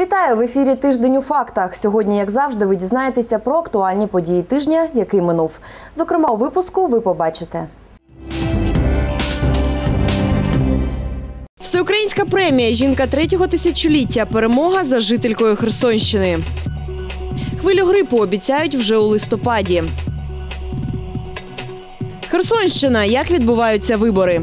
Вітаю в ефірі Тиждень у фактах. Сьогодні, як завжди, ви дізнаєтеся про актуальні події тижня, який минув. Зокрема, у випуску ви побачите. Всеукраїнська премія Жінка третього тисячоліття. Перемога за жителькою Херсонщини. Хвилю грипу обіцяють вже у листопаді. Херсонщина. Як відбуваються вибори?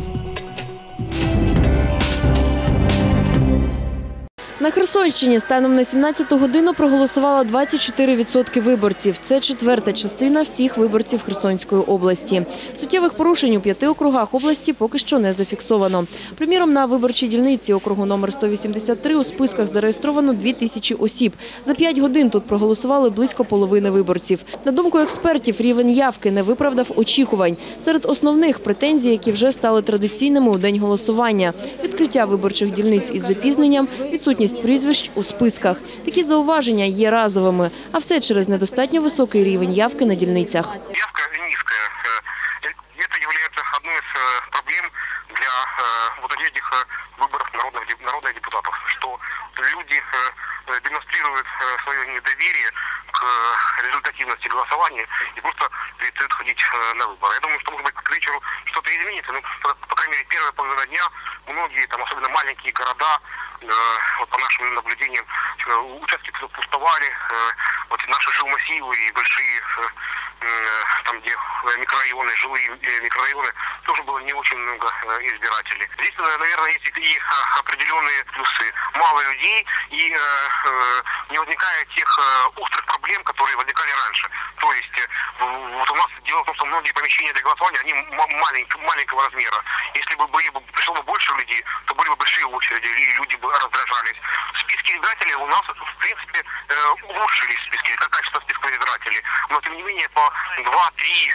На Херсонщині станом на 17 годину проголосувало 24% виборців. Це четверта частина всіх виборців Херсонської області. Суттєвих порушень у п'яти округах області поки що не зафіксовано. Приміром, на виборчій дільниці округу номер 183 у списках зареєстровано 2 тисячі осіб. За 5 годин тут проголосували близько половини виборців. На думку експертів, рівень явки не виправдав очікувань. Серед основних претензій, які вже стали традиційними у день голосування – відкриття виборчих дільниць із запізненням, відсутність прізвищ у списках. Такі зауваження є разовими, а все через недостатньо високий рівень явки на дільницях. Явка низкая. Э, Это является одной из э, проблем для э, вот этих э, выборов народных, деп- народных депутатов, что люди э, э, демонстрируют э, свое недоверие к э, результативности голосования и просто перестают ходить э, на выборы. Я думаю, что, может быть, к вечеру что-то изменится, но, по, крайней мере, первая половина дня многие, там, особенно маленькие города, вот по нашим наблюдениям, э, участки пустовали, э, вот наши жилмассивы и большие э, э, там, где э, микрорайоны, жилые э, микрорайоны, тоже было не очень много э, избирателей. Здесь, э, наверное, есть и э, определенные плюсы. Мало людей и э, э, не возникает тех э, острых проблем, которые возникали раньше. То есть э, вот у нас дело в том, что многие помещения для голосования, они м- маленьк- маленького размера. Если бы, пришло бы больше людей, то были бы большие очереди, и люди бы раздражались. Списки избирателей у нас, в принципе, э, улучшились списки, как качество списка избирателей. Но, тем не менее, по 2, 3,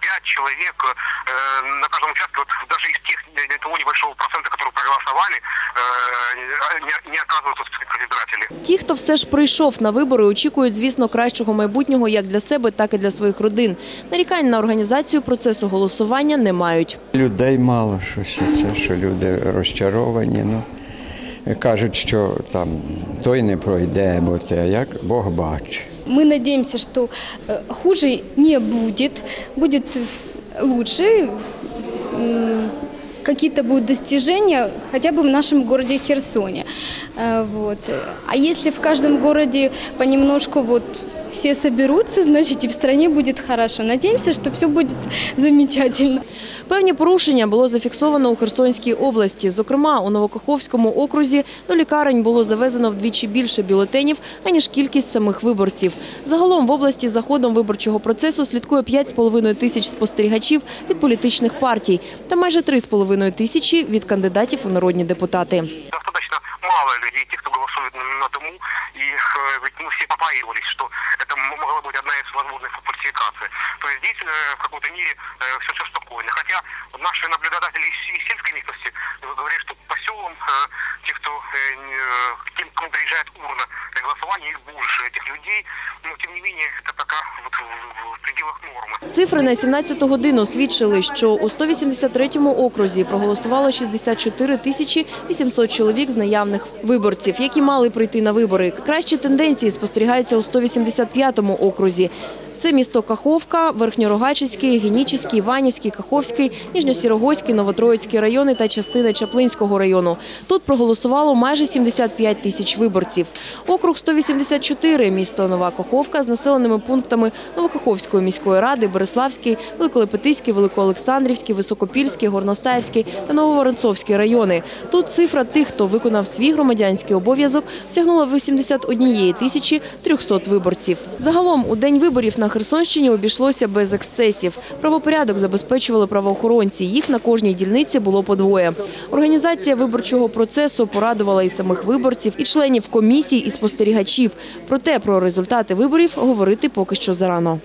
5 человек э, на каждом участке, вот даже из тех, э, того небольшого процента, которые проголосовали, э, не, не оказываются в списках избирателей. Ті, хто все ж прийшов на вибори, очікують, звісно, кращого майбутнього як для себе, так і для своїх родин. Нарікань на організацію процесу голосування не мають. Людей мало щось це, що люди розчаровані. Ну, кажуть, що там той не пройде, або те, як Бог бачить. Мы надеемся, что э, хуже не будет, будет э, лучше, м, какие-то будут достижения хотя бы в нашем городе Херсоне. Э, Вот. А если в каждом городе понемножку вот все соберутся, значит и в стране будет хорошо. Надеемся, что все будет замечательно. Певні порушення було зафіксовано у Херсонській області. Зокрема, у Новокаховському окрузі до лікарень було завезено вдвічі більше бюлетенів, аніж кількість самих виборців. Загалом в області за ходом виборчого процесу слідкує 5,5 тисяч спостерігачів від політичних партій та майже 3,5 тисячі від кандидатів у народні депутати. достаточно мало людей, тех, кто голосует на, на дому, и э, ведь мы все побаивались, что это м- могла быть одна из возможных фальсификаций. То есть здесь э, в какой-то мере все, все спокойно. Хотя наши наблюдатели из, из сельской местности э, говорят, что по селам э, те, кто, э, не- э, к тем, к кому приезжает урна для голосования, их больше, этих людей, но тем не менее это пока вот в, в- в пределах нормы. Цифри на 17 годину свідчили, що у 183-му окрузі проголосувало 64 тисячі 800 чоловік з наявних виборців, які мали прийти на вибори. Кращі тенденції спостерігаються у 185-му окрузі. Це місто Каховка, Верхньорогачицький, Генічеський, Іванівський, Каховський, Ніжньосірогоський, Новотроїцький райони та частина Чаплинського району. Тут проголосувало майже 75 тисяч виборців. Округ 184 – місто Нова Каховка з населеними пунктами Новокаховської міської ради, Береславський, Великолепетиський, Великоолександрівський, Високопільський, Горностаївський та Нововоронцовський райони. Тут цифра тих, хто виконав свій громадянський обов'язок, сягнула 81 тисячі 300 виборців. Загалом у день виборів на Херсонщині обійшлося без ексцесів. Правопорядок забезпечували правоохоронці. Їх на кожній дільниці було по двоє. Організація виборчого процесу порадувала і самих виборців, і членів комісій, і спостерігачів. Проте про результати виборів говорити поки що зарано.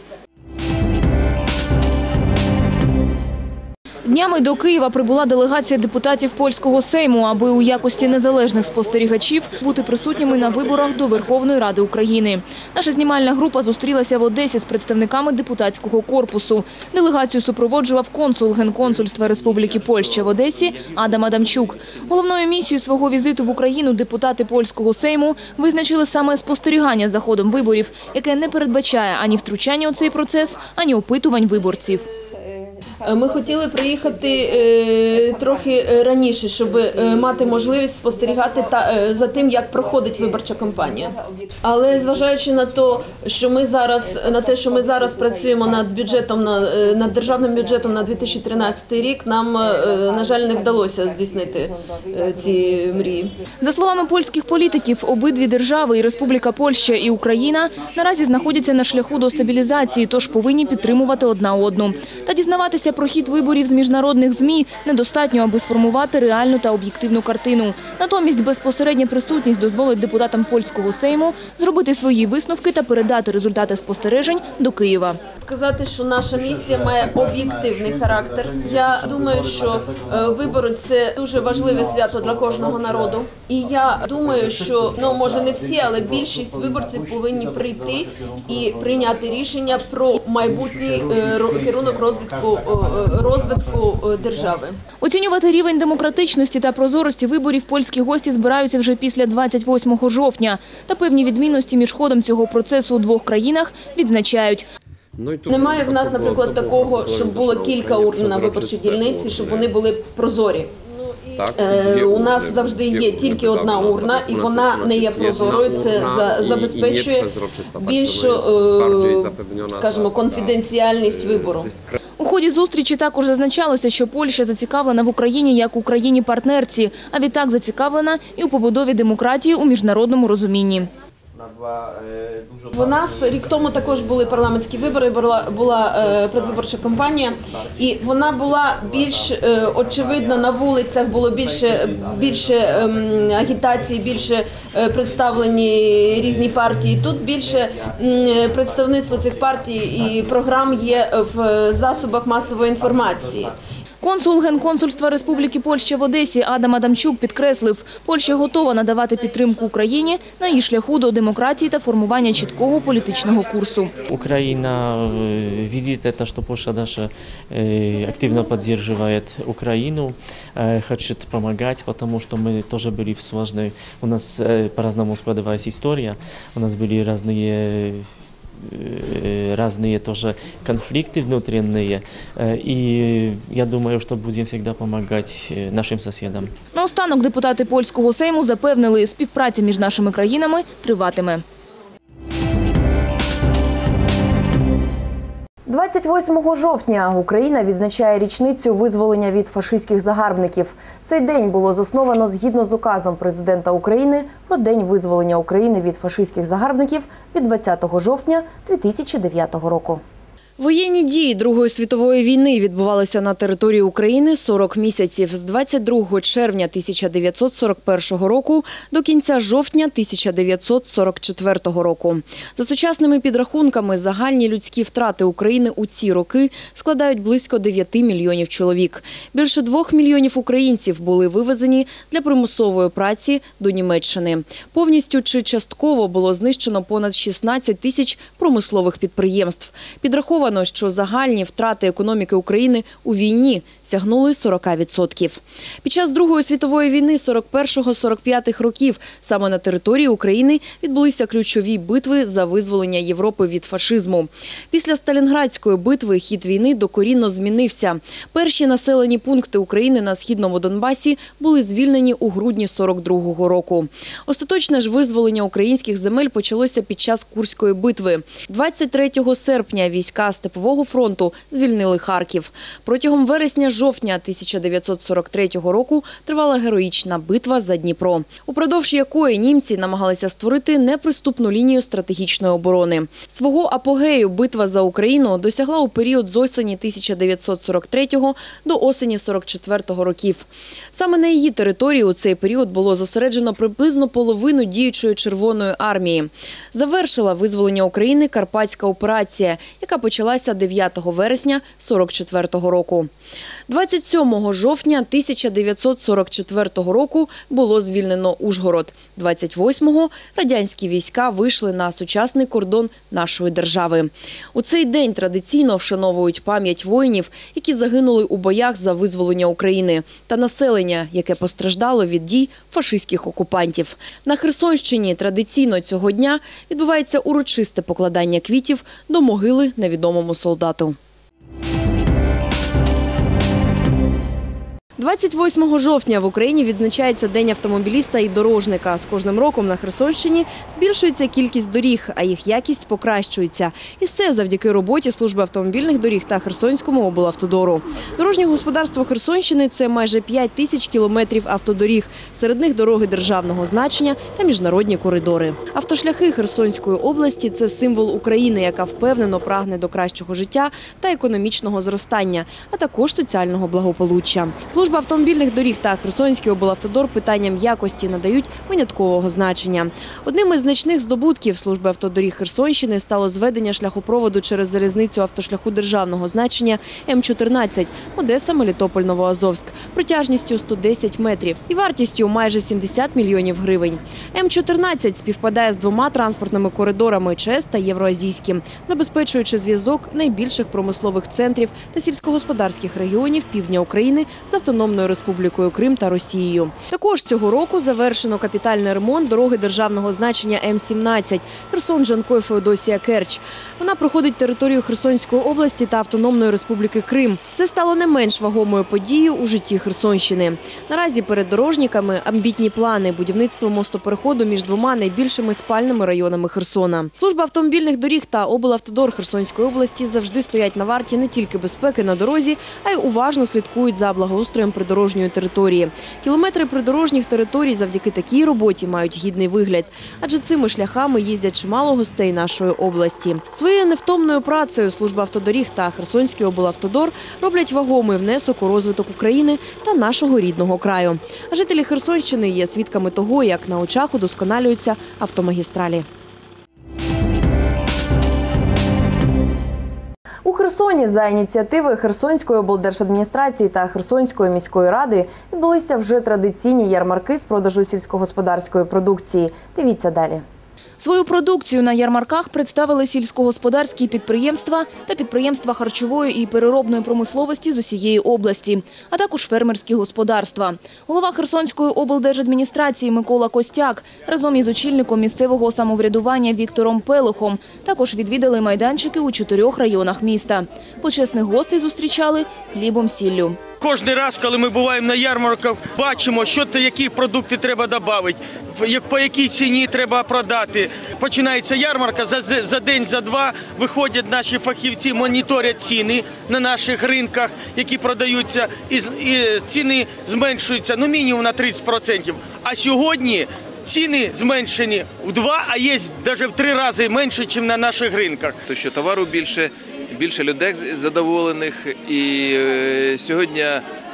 Днями до Києва прибула делегація депутатів польського сейму, аби у якості незалежних спостерігачів бути присутніми на виборах до Верховної Ради України. Наша знімальна група зустрілася в Одесі з представниками депутатського корпусу. Делегацію супроводжував консул Генконсульства Республіки Польща в Одесі Адам Адамчук. Головною місією свого візиту в Україну депутати польського сейму визначили саме спостерігання за ходом виборів, яке не передбачає ані втручання у цей процес, ані опитувань виборців. Ми хотіли приїхати е, трохи е, раніше, щоб е, мати можливість спостерігати е, за тим, як проходить виборча кампанія. Але зважаючи на те, що ми зараз на те, що ми зараз працюємо над бюджетом на е, над державним бюджетом на 2013 рік, нам е, на жаль не вдалося здійснити е, ці мрії. За словами польських політиків, обидві держави – і Республіка Польща, і Україна – наразі знаходяться на шляху до стабілізації, тож повинні підтримувати одна одну. Та дізнаватися про хід виборів з міжнародних ЗМІ недостатньо, аби сформувати реальну та об'єктивну картину. Натомість безпосередня присутність дозволить депутатам польського сейму зробити свої висновки та передати результати спостережень до Києва. Сказати, що наша місія має об'єктивний характер. Я думаю, що е, вибори це дуже важливе свято для кожного народу. І я думаю, що ну може не всі, але більшість виборців повинні прийти і прийняти рішення про майбутній е, керунок розвитку е, розвитку держави. Оцінювати рівень демократичності та прозорості виборів польські гості збираються вже після 28 жовтня. Та певні відмінності між ходом цього процесу у двох країнах відзначають. Немає в нас, наприклад, такого, щоб було кілька урн на виборчій дільниці, щоб вони були прозорі. Е, У нас завжди є тільки одна урна, і вона не є прозорою. Це за- забезпечує більшу, е, скажімо, конфіденціальність вибору. У ході зустрічі також зазначалося, що Польща зацікавлена в Україні як Україні-партнерці, а відтак зацікавлена і у побудові демократії у міжнародному розумінні. У нас рік тому також були парламентські вибори, була, була е, предвиборча кампанія, і вона була більш е, очевидно на вулицях. Було більше більше ем, агітації, більше е, представлені різні партії. Тут більше м, представництво цих партій і програм є в засобах масової інформації. Консул Генконсульства Республіки Польща в Одесі Адам Адамчук підкреслив, Польща готова надавати підтримку Україні на її шляху до демократії та формування чіткого політичного курсу. Украина э, видит это, что Польша даже э, активно поддерживает Украину, э, хочет помогать, потому что мы тоже были в сложной, у нас э, по-разному складывалась история, у нас были разные э, разные тоже конфликты внутренние, Э, и я думаю, что будем всегда помогать э, нашим соседам. Наостанок депутати польського сейму запевнили, співпраця між нашими країнами триватиме. 28 жовтня Україна відзначає річницю визволення від фашистських загарбників. Цей день було засновано згідно з указом президента України про день визволення України від фашистських загарбників від 20 жовтня 2009 року. Воєнні дії Другої світової війни відбувалися на території України 40 місяців з 22 червня 1941 року до кінця жовтня 1944 року. За сучасними підрахунками, загальні людські втрати України у ці роки складають близько 9 мільйонів чоловік. Більше 2 мільйонів українців були вивезені для примусової праці до Німеччини. Повністю чи частково було знищено понад 16 тисяч промислових підприємств. Підраховано, що загальні втрати економіки України у війні сягнули 40%. Під час Другої світової війни 41-45 років саме на території України відбулися ключові битви за визволення Європи від фашизму. Після Сталінградської битви хід війни докорінно змінився. Перші населені пункти України на східному Донбасі були звільнені у грудні 42-го року. Остаточне ж визволення українських земель почалося під час Курської битви. 23 серпня війська Степового фронту звільнили Харків. Протягом вересня-жовтня 1943 року тривала героїчна битва за Дніпро, упродовж якої німці намагалися створити неприступну лінію стратегічної оборони. Свого апогею битва за Україну досягла у період з осені 1943 до осені 44 років. Саме на її території у цей період було зосереджено приблизно половину діючої Червоної армії. Завершила визволення України Карпатська операція, яка почалася 9 вересня 44 року. 27 жовтня 1944 року було звільнено Ужгород. 28-го радянські війська вийшли на сучасний кордон нашої держави. У цей день традиційно вшановують пам'ять воїнів, які загинули у боях за визволення України, та населення, яке постраждало від дій фашистських окупантів. На Херсонщині традиційно цього дня відбувається урочисте покладання квітів до могили невідомому солдату. 28 жовтня в Україні відзначається День автомобіліста і дорожника. З кожним роком на Херсонщині збільшується кількість доріг, а їх якість покращується. І все завдяки роботі служби автомобільних доріг та Херсонському облавтодору. Дорожнє господарство Херсонщини це майже 5 тисяч кілометрів автодоріг. Серед них дороги державного значення та міжнародні коридори. Автошляхи Херсонської області це символ України, яка впевнено прагне до кращого життя та економічного зростання, а також соціального благополуччя. Служба автомобільних доріг та Херсонський облавтодор питанням якості надають виняткового значення. Одним із значних здобутків служби автодоріг Херсонщини стало зведення шляхопроводу через залізницю автошляху державного значення М14 Одеса, Мелітополь, Новоазовськ протяжністю 110 метрів і вартістю майже 70 мільйонів гривень. М14 співпадає з двома транспортними коридорами ЧЕС та Євроазійським, забезпечуючи зв'язок найбільших промислових центрів та сільськогосподарських регіонів півдня України з Автономною Республікою Крим та Росією. Також цього року завершено капітальний ремонт дороги державного значення М17 Херсон Жанкой Феодосія Керч. Вона проходить територію Херсонської області та Автономної Республіки Крим. Це стало не менш вагомою подією у житті Херсонщини. Наразі перед дорожниками амбітні плани будівництво мостопереходу між двома найбільшими спальними районами Херсона. Служба автомобільних доріг та облавтодор Херсонської області завжди стоять на варті не тільки безпеки на дорозі, а й уважно слідкують за благоустроєм придорожньої території. Кілометри придорожніх територій завдяки такій роботі мають гідний вигляд, адже цими шляхами їздять чимало гостей нашої області. Своєю невтомною працею служба автодоріг та Херсонський облавтодор роблять вагомий внесок у розвиток України та нашого рідного краю. А жителі Херсонщини є свідками того, як на очах удосконалюються автомагістралі. У Херсоні за ініціативи Херсонської облдержадміністрації та Херсонської міської ради відбулися вже традиційні ярмарки з продажу сільськогосподарської продукції. Дивіться далі. Свою продукцію на ярмарках представили сільськогосподарські підприємства та підприємства харчової і переробної промисловості з усієї області, а також фермерські господарства. Голова Херсонської облдержадміністрації Микола Костяк разом із очільником місцевого самоврядування Віктором Пелихом також відвідали майданчики у чотирьох районах міста. Почесних гостей зустрічали хлібом сіллю. Кожний раз, коли ми буваємо на ярмарках, бачимо, що то які продукти треба додати, по якій ціні треба продати. Починається ярмарка за, за день, за два виходять наші фахівці, моніторять ціни на наших ринках, які продаються, і, і ціни зменшуються ну мінімум на 30%. А сьогодні ціни зменшені в два, а є навіть в три рази менше, ніж на наших ринках. То що товару більше, більше людей задоволених, і е, сьогодні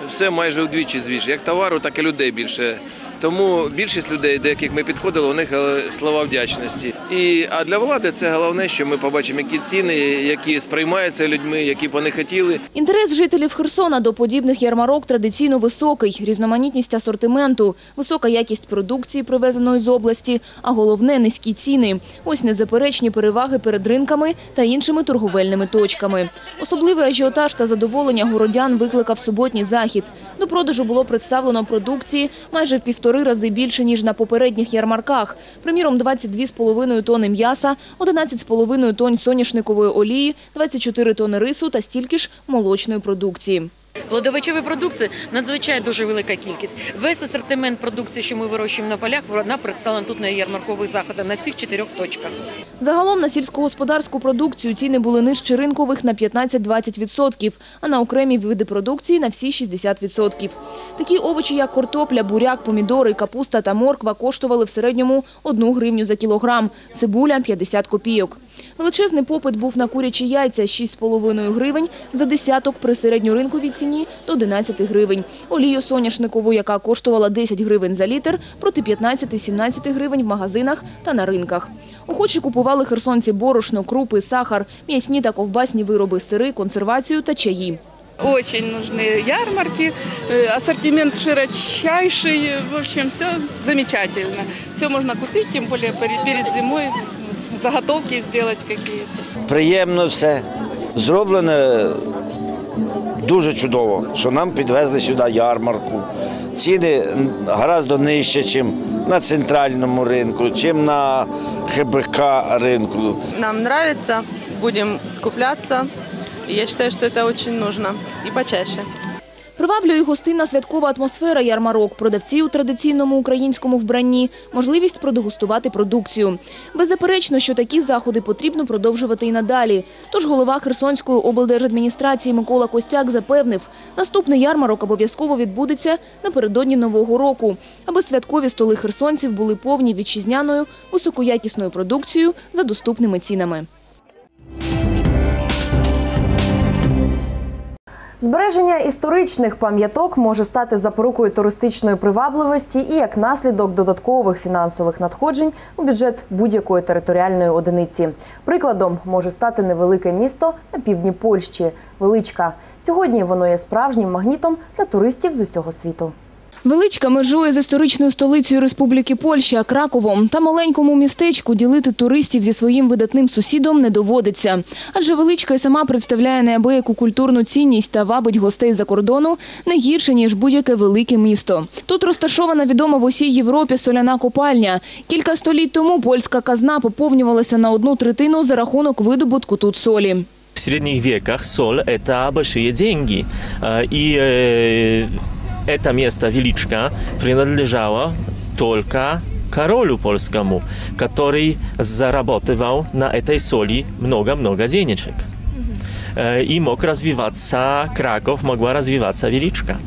все майже вдвічі звіше. Як товару, так і людей більше. Тому більшість людей, до яких ми підходили, у них е, слова вдячності. І а для влади це головне, що ми побачимо, які ціни, які сприймаються людьми, які б вони хотіли. Інтерес жителів Херсона до подібних ярмарок традиційно високий. Різноманітність асортименту, висока якість продукції, привезеної з області, а головне – низькі ціни. Ось незаперечні переваги перед ринками та іншими торговельними точками. Особливий ажіотаж та задоволення городян викликав суботній захід. До продажу було представлено продукції майже в півтори рази більше, ніж на попередніх ярмарках. Приміром, 22,5 тони м'яса, 11,5 тонн соняшникової олії, 24 тони рису та стільки ж молочної продукції. Плодовичової продукції надзвичайно дуже велика кількість. Весь асортимент продукції, що ми вирощуємо на полях, вона представлена тут на ярмаркових заходах на всіх чотирьох точках. Загалом на сільськогосподарську продукцію ціни були нижче ринкових на 15-20%, а на окремі види продукції на всі 60%. Такі овочі, як картопля, буряк, помідори, капуста та морква коштували в середньому 1 гривню за кілограм, цибуля – 50 копійок. Величезний попит був на курячі яйця – 6,5 гривень за десяток при середньоринковій ціні до 11 гривень. Олію соняшникову, яка коштувала 10 гривень за літр, проти 15-17 гривень в магазинах та на ринках. Охочі купували херсонці борошно, крупи, сахар, м'ясні та ковбасні вироби, сири, консервацію та чаї. Очень нужны ярмарки, э, ассортимент широчайший, в общем, все замечательно. Все можно купить, тем более перед зимой заготовки сделать какие-то. приємно все. Зроблено дуже чудово, що нам підвезли сюди ярмарку. Ціни гораздо нижче, ніж на центральному ринку, чим на ХБК ринку. Нам нравится, будем скупляться. И я считаю, что это очень нужно и почаще. Приваблює гостинна святкова атмосфера ярмарок, продавці у традиційному українському вбранні, можливість продегустувати продукцію. Беззаперечно, що такі заходи потрібно продовжувати і надалі. Тож голова Херсонської облдержадміністрації Микола Костяк запевнив, наступний ярмарок обов'язково відбудеться напередодні Нового року, аби святкові столи херсонців були повні вітчизняною, високоякісною продукцією за доступними цінами. Збереження історичних пам'яток може стати запорукою туристичної привабливості і як наслідок додаткових фінансових надходжень у бюджет будь-якої територіальної одиниці. Прикладом може стати невелике місто на півдні Польщі Величка. Сьогодні воно є справжнім магнітом для туристів з усього світу. Величка межує з історичною столицею Республіки Польща Краковом. Та маленькому містечку ділити туристів зі своїм видатним сусідом не доводиться. Адже Величка і сама представляє неабияку культурну цінність та вабить гостей за кордону не гірше, ніж будь-яке велике місто. Тут розташована відома в усій Європі соляна копальня. Кілька століть тому польська казна поповнювалася на одну третину за рахунок видобутку тут солі. В средних веках соль – это большие деньги. Э, И э, это место Величка принадлежало только королю польскому, который зарабатывал на этой соли много-много денежек. Э, И мог развиваться Краков, могла развиваться Величка.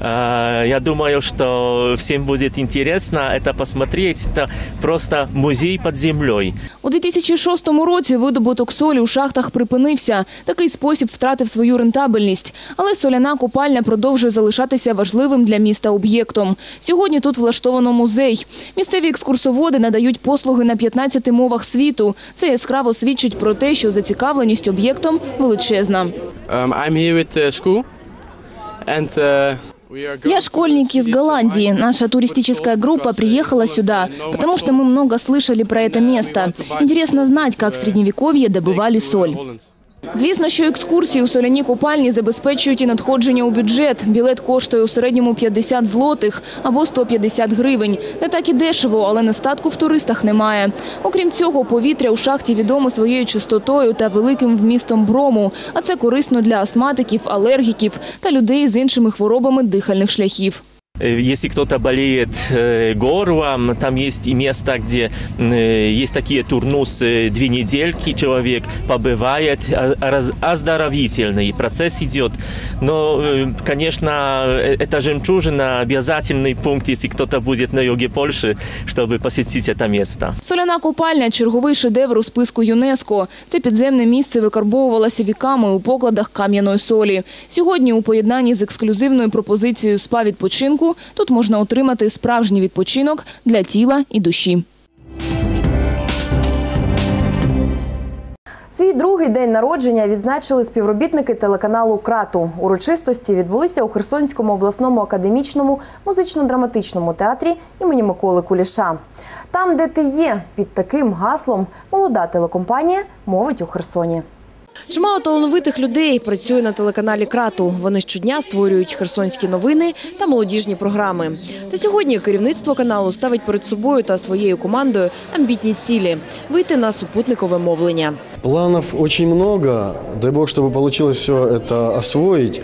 Э, Я думаю, что всем будет интересно это посмотреть. Это просто музей под землей. У 2006 році видобуток солі у шахтах припинився. Такий спосіб втратив свою рентабельність. Але соляна копальня продовжує залишатися важливим для міста об'єктом. Сьогодні тут влаштовано музей. Місцеві екскурсоводи надають послуги на 15 мовах світу. Це яскраво свідчить про те, що зацікавленість об'єктом величезна. Um, I'm here with uh, school, and uh, we are going Я to школьник из see some Голландии. iconic Наша туристическая food группа because, uh, приехала Holland, сюда, uh, know потому much что salt. мы много слышали про это место. Интересно знать, как в Средневековье добывали соль. Звісно, що екскурсії у соляні купальні забезпечують і надходження у бюджет. Білет коштує у середньому 50 злотих або 150 гривень. Не так і дешево, але нестатку в туристах немає. Окрім цього, повітря у шахті відомо своєю чистотою та великим вмістом брому. А це корисно для астматиків, алергіків та людей з іншими хворобами дихальних шляхів. Э, Если кто-то болеет э, горлом, там есть и место, где э, есть такие турнусы, две недельки человек побывает, а- раз- оздоровительный процесс идет. Но, э, конечно, э, это жемчужина, обязательный пункт, если кто-то будет на юге Польши, чтобы посетить это место. Соляна купальня – черговий шедевр у списку ЮНЕСКО. Це підземне місце викарбовувалося віками у покладах кам'яної солі. Сьогодні у поєднанні з ексклюзивною пропозицією спа-відпочинку тут можна отримати справжній відпочинок для тіла і душі. Свій другий день народження відзначили співробітники телеканалу Крату. Урочистості відбулися у Херсонському обласному академічному музично-драматичному театрі імені Миколи Куліша. Там, де ти є, під таким гаслом молода телекомпанія мовить у Херсоні. Чимало талановитих людей працює на телеканалі Крату. Вони щодня створюють херсонські новини та молодіжні програми. Та сьогодні керівництво каналу ставить перед собою та своєю командою амбітні цілі вийти на супутникове мовлення. Планов очень много. Дай бог, чтобы получилось все это освоить.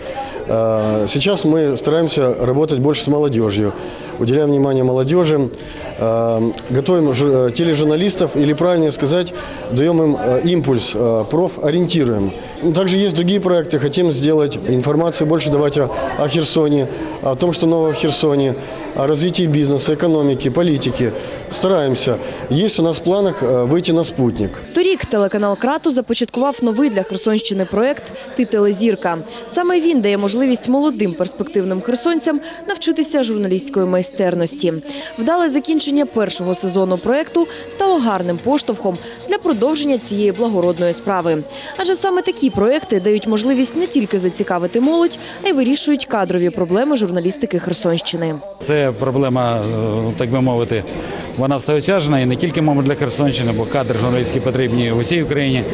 Э, Сейчас мы стараемся работать больше с молодежью. Уделяем внимание молодежи. Э, Готовим э, тележурналистов, или правильнее сказать, даем им импульс, профориентируем. Ну, Также есть другие проекты. Хотим сделать информацию, больше давать о, о Херсоне, о том, что новое в Херсоне, о развитии бизнеса, экономики, политики. стараемся. Есть у нас в планах э, выйти на спутник. Торік телеканал Крату започаткував новий для Херсонщини проект Ти телезірка. Саме він дає можливість молодим перспективним херсонцям навчитися журналістської майстерності. Вдале закінчення першого сезону проекту стало гарним поштовхом для продовження цієї благородної справи. Адже саме такі проекти дають можливість не тільки зацікавити молодь, а й вирішують кадрові проблеми журналістики Херсонщини. Це проблема, е, так би мовити, вона всеосяжна і не тільки, мабуть, для Херсонщини, бо кадри журналістські потрібні в усій Україні.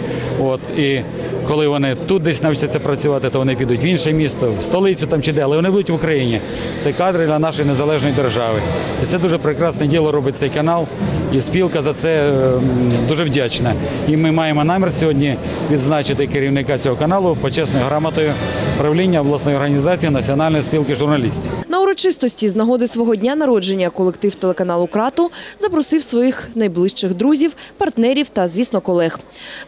От і коли вони тут десь навчаться працювати, то вони підуть в інше місто, в столицю там чи де, але вони будуть в Україні. Це кадри для нашої незалежної держави. І це дуже прекрасне діло робить цей канал. І спілка за це е, дуже вдячна. І ми маємо намір сьогодні відзначити керівника цього каналу почесною грамотою правління обласної організації Національної спілки журналістів. Урочистості з нагоди свого дня народження колектив телеканалу Крату запросив своїх найближчих друзів, партнерів та, звісно, колег.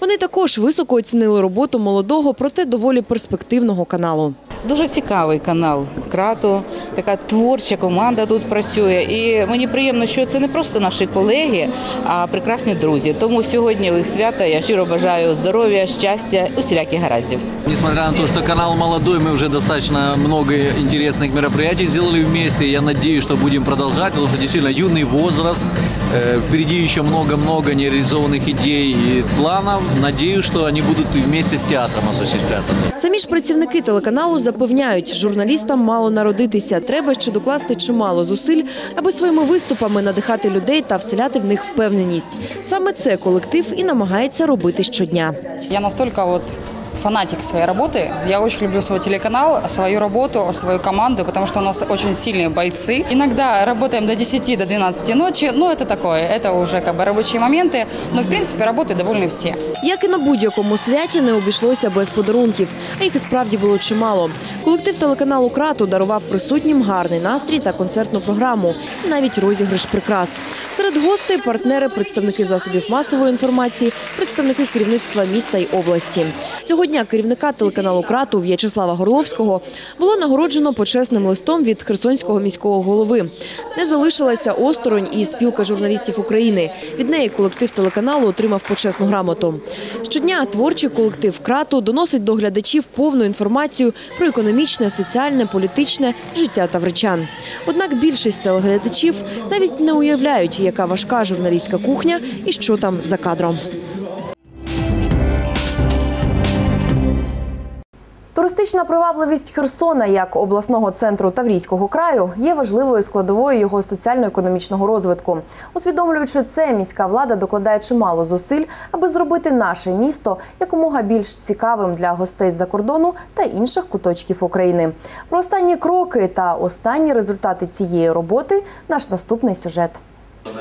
Вони також високо оцінили роботу молодого, проте доволі перспективного каналу. Дуже цікавий канал Крато, така творча команда тут працює. І мені приємно, що це не просто наші колеги, а прекрасні друзі. Тому сьогодні їх свята я щиро бажаю здоров'я, щастя, усіляких гараздів. Несмотря на то, что канал молодой, мы уже достаточно много интересных мероприятий сделали вместе. Я надеюсь, что будем продолжать, потому что действительно юный возраст, э, впереди еще много-много нереализованных идей и планов. Надеюсь, что они будут и вместе с театром осуществляться. Самі ж працівники телеканалу запевняють, журналістам мало народитися. Треба ще докласти чимало зусиль, аби своїми виступами надихати людей та вселяти в них впевненість. Саме це колектив і намагається робити щодня. Я настолько вот фанатик своей работы. Я очень люблю свой телеканал, свою работу, свою команду, потому что у нас очень сильные бойцы. Иногда работаем до 10, до 12 ночи, но это такое, это уже как бы рабочие моменты. Но, в принципе, работы довольны все. Як і на будь-якому святі не обійшлося без подарунків, а їх і справді було чимало. Колектив телеканалу Крату дарував присутнім гарний настрій та концертну програму, і навіть розіграш прикрас. Серед гостей партнери, представники засобів масової інформації, представники керівництва міста й області. Цього дня керівника телеканалу Крату В'ячеслава Горловського було нагороджено почесним листом від Херсонського міського голови. Не залишилася осторонь і спілка журналістів України. Від неї колектив телеканалу отримав почесну грамоту. Щодня творчий колектив Крату доносить до глядачів повну інформацію про економічне, соціальне, політичне життя тавричан. Однак більшість телеглядачів навіть не уявляють, яка важка журналістська кухня і що там за кадром. Туристична привабливість Херсона як обласного центру Таврійського краю є важливою складовою його соціально-економічного розвитку. Усвідомлюючи це, міська влада докладає чимало зусиль, аби зробити наше місто якомога більш цікавим для гостей з-за кордону та інших куточків України. Про останні кроки та останні результати цієї роботи наш наступний сюжет.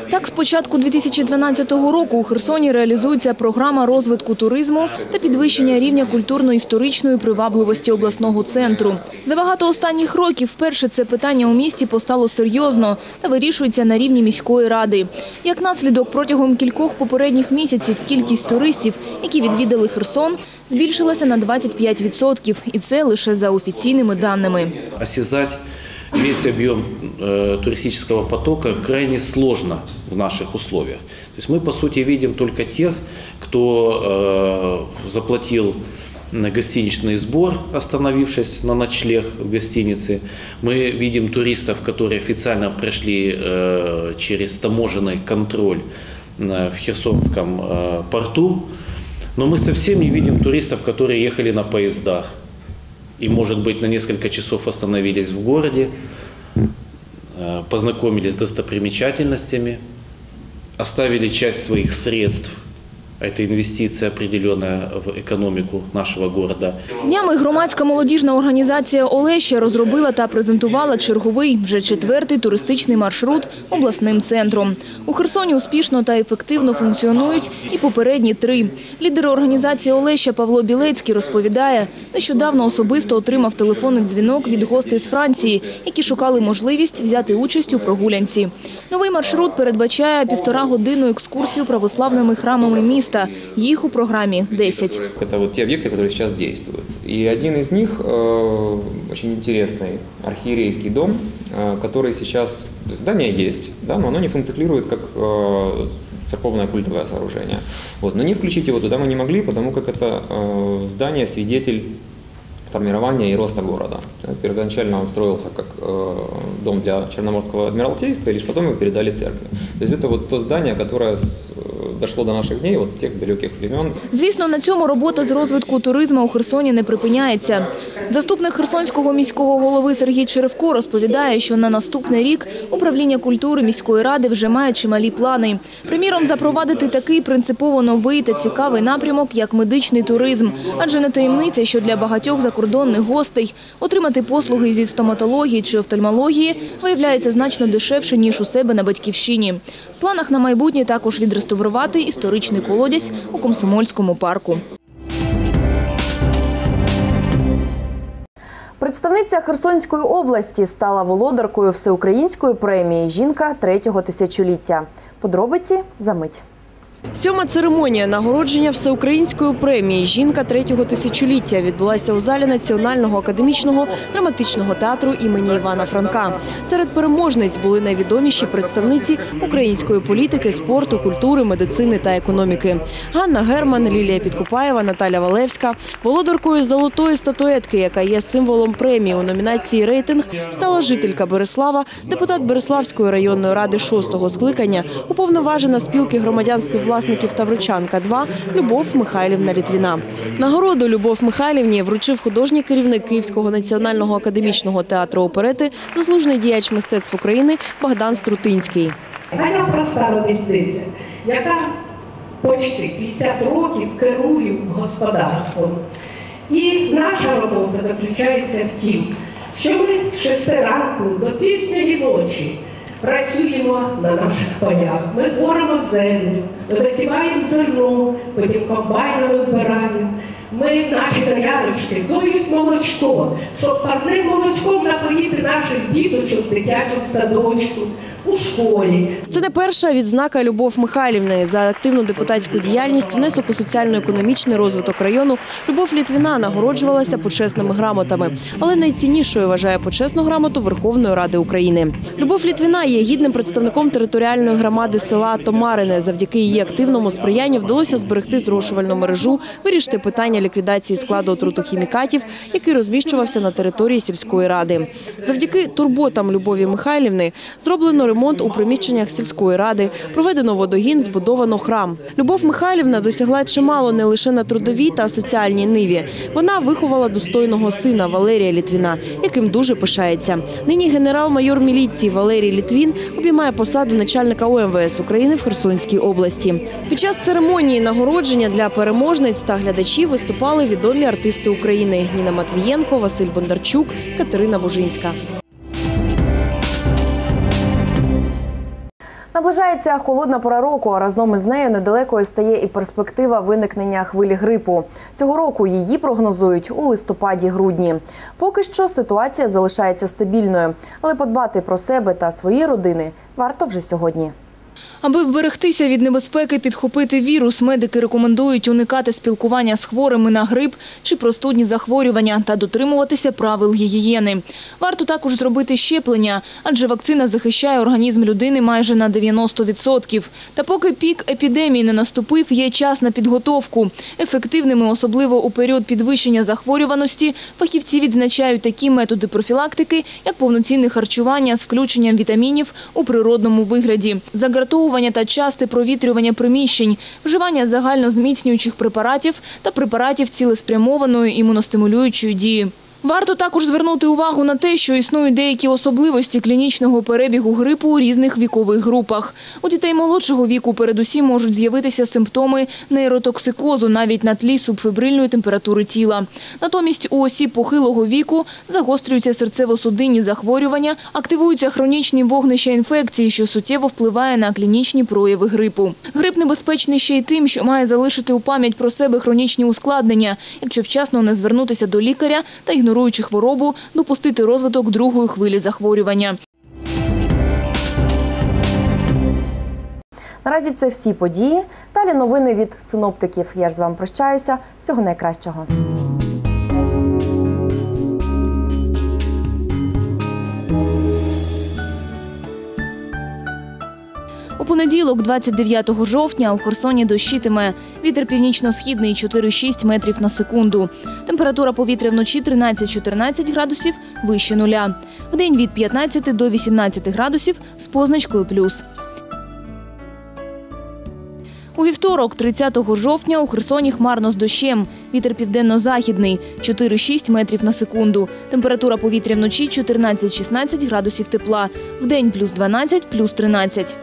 Так, з початку 2012 року у Херсоні реалізується програма розвитку туризму та підвищення рівня культурно-історичної привабливості обласного центру. За багато останніх років вперше це питання у місті постало серйозно та вирішується на рівні міської ради. Як наслідок, протягом кількох попередніх місяців кількість туристів, які відвідали Херсон, збільшилася на 25%. І це лише за офіційними даними. осязать весь объем э, туристического потока крайне сложно в наших условиях. То есть мы, по сути, видим только тех, кто э, заплатил гостиничный сбор, остановившись на ночлег в гостинице. Мы видим туристов, которые официально прошли э, через таможенный контроль в Херсонском порту. Но мы совсем не видим туристов, которые ехали на поездах и, может быть, на несколько часов остановились в городе, э, познакомились с достопримечательностями, оставили часть своих средств, это инвестиция определенная в экономику нашего города. Днями громадська молодіжна організація «Олеща» розробила та презентувала черговий, вже четвертий туристичний маршрут обласним центром. У Херсоні успішно та ефективно функціонують і попередні три. Лідер організації «Олеща» Павло Білецький розповідає, нещодавно особисто отримав телефонний дзвінок від гостей з Франції, які шукали можливість взяти участь у прогулянці. Новий маршрут передбачає півтора-годинну екскурсію православними храмами міста Їх у програмі 10. Это вот те объекты, которые сейчас действуют. И один из них, э, очень интересный архиерейский дом, э, который сейчас, то есть здание есть, да, но оно не функционирует как э, церковное культовое сооружение. Вот, но не включить его туда мы не могли, потому как это э, здание свидетель формирования и роста города. Да, Первоначально он строился как э, дом для Черноморского адмиралтейства, и лишь потом его передали церкви. То есть это вот то здание, которое с- э, дошло до наших дней вот с тех далеких времен. Звісно, на цьому робота з розвитку туризму у Херсоні не припиняється. Заступник Херсонського міського голови Сергій Черевко розповідає, що на наступний рік управління культури міської ради вже має чималі плани. Приміром, запровадити такий принципово новий та цікавий напрямок, як медичний туризм. Адже не таємниця, що для багатьох закордонних гостей отримати послуги зі стоматології чи офтальмології виявляється значно дешевше, ніж у себе на батьківщині. В планах на майбутнє також відреставрувати історичний колодязь у Комсомольському парку. Представниця Херсонської області стала володаркою всеукраїнської премії Жінка третього тисячоліття. Подробиці за мить. Сьома церемонія нагородження всеукраїнської премії Жінка третього тисячоліття відбулася у залі Національного академічного драматичного театру імені Івана Франка. Серед переможниць були найвідоміші представниці української політики, спорту, культури, медицини та економіки. Ганна Герман, Лілія Підкупаєва, Наталя Валевська. Володаркою золотої статуетки, яка є символом премії у номінації Рейтинг, стала жителька Береслава, депутат Береславської районної ради шостого скликання, уповноважена спілки громадян співвласників Тавричанка 2 Любов Михайлівна Літвіна. Нагороду Любов Михайлівні вручив художній керівник Київського національного академічного театру оперети, заслужений діяч мистецтв України Богдан Струтинський. Ганя проста робітниця, яка почти 50 років керує господарством. І наша робота заключається в тім, що ми з 6 ранку до пізньої ночі працюємо на наших полях. Ми боремо землю, ми висіваємо зерно, потім комбайнами вбираємо. Ми наші доярочки доють молочко, щоб парним молочком напоїти наших діточок в дитячому садочку, у школі. Це не перша відзнака Любов Михайлівни за активну депутатську діяльність, внесок у соціально-економічний розвиток району. Любов Літвіна нагороджувалася почесними грамотами, але найціннішою вважає почесну грамоту Верховної Ради України. Любов Літвіна є гідним представником територіальної громади села Томарине. Завдяки її активному сприянню вдалося зберегти зрошувальну мережу, вирішити питання ліквідації складу отрутохімікатів, який розміщувався на території сільської ради. Завдяки турботам Любові Михайлівни зроблено ремонт у приміщеннях сільської ради, проведено водогін, збудовано храм. Любов Михайлівна досягла чимало не лише на трудовій та соціальній ниві. Вона виховала достойного сина Валерія Літвіна, яким дуже пишається. Нині генерал-майор міліції Валерій Літвін обіймає посаду начальника ОМВС України в Херсонській області. Під час церемонії нагородження для переможниць та глядачів виступали відомі артисти України Ніна Матвієнко, Василь Бондарчук, Катерина Бужинська. Наближається холодна пора року, а разом із нею недалекою стає і перспектива виникнення хвилі грипу. Цього року її прогнозують у листопаді-грудні. Поки що ситуація залишається стабільною, але подбати про себе та свої родини варто вже сьогодні. Аби вберегтися від небезпеки підхопити вірус, медики рекомендують уникати спілкування з хворими на грип чи простудні захворювання та дотримуватися правил гігієни. Варто також зробити щеплення, адже вакцина захищає організм людини майже на 90%. Та поки пік епідемії не наступив, є час на підготовку. Ефективними, особливо у період підвищення захворюваності, фахівці відзначають такі методи профілактики, як повноцінне харчування з включенням вітамінів у природному вигляді, загартовування та часте провітрювання приміщень, вживання загально зміцнюючих препаратів та препаратів цілеспрямованої імуностимулюючої дії. Варто також звернути увагу на те, що існують деякі особливості клінічного перебігу грипу у різних вікових групах. У дітей молодшого віку передусім можуть з'явитися симптоми нейротоксикозу навіть на тлі субфебрильної температури тіла. Натомість у осіб похилого віку загострюються серцево-судинні захворювання, активуються хронічні вогнища інфекції, що суттєво впливає на клінічні прояви грипу. Грип небезпечний ще й тим, що має залишити у пам'ять про себе хронічні ускладнення, якщо вчасно не звернутися до лікаря та ігноруючи хворобу, допустити розвиток другої хвилі захворювання. Наразі це всі події. Далі новини від синоптиків. Я ж з вами прощаюся. Всього найкращого. Понеділок, 29 жовтня, у Херсоні дощитиме. Вітер північно-східний 4-6 метрів на секунду. Температура повітря вночі 13-14 градусів вище нуля. Вдень від 15 до 18 градусів з позначкою плюс. У вівторок, 30 жовтня, у Херсоні хмарно з дощем. Вітер південно-західний 4-6 метрів на секунду. Температура повітря вночі 14-16 градусів тепла. Вдень плюс 12, плюс 13.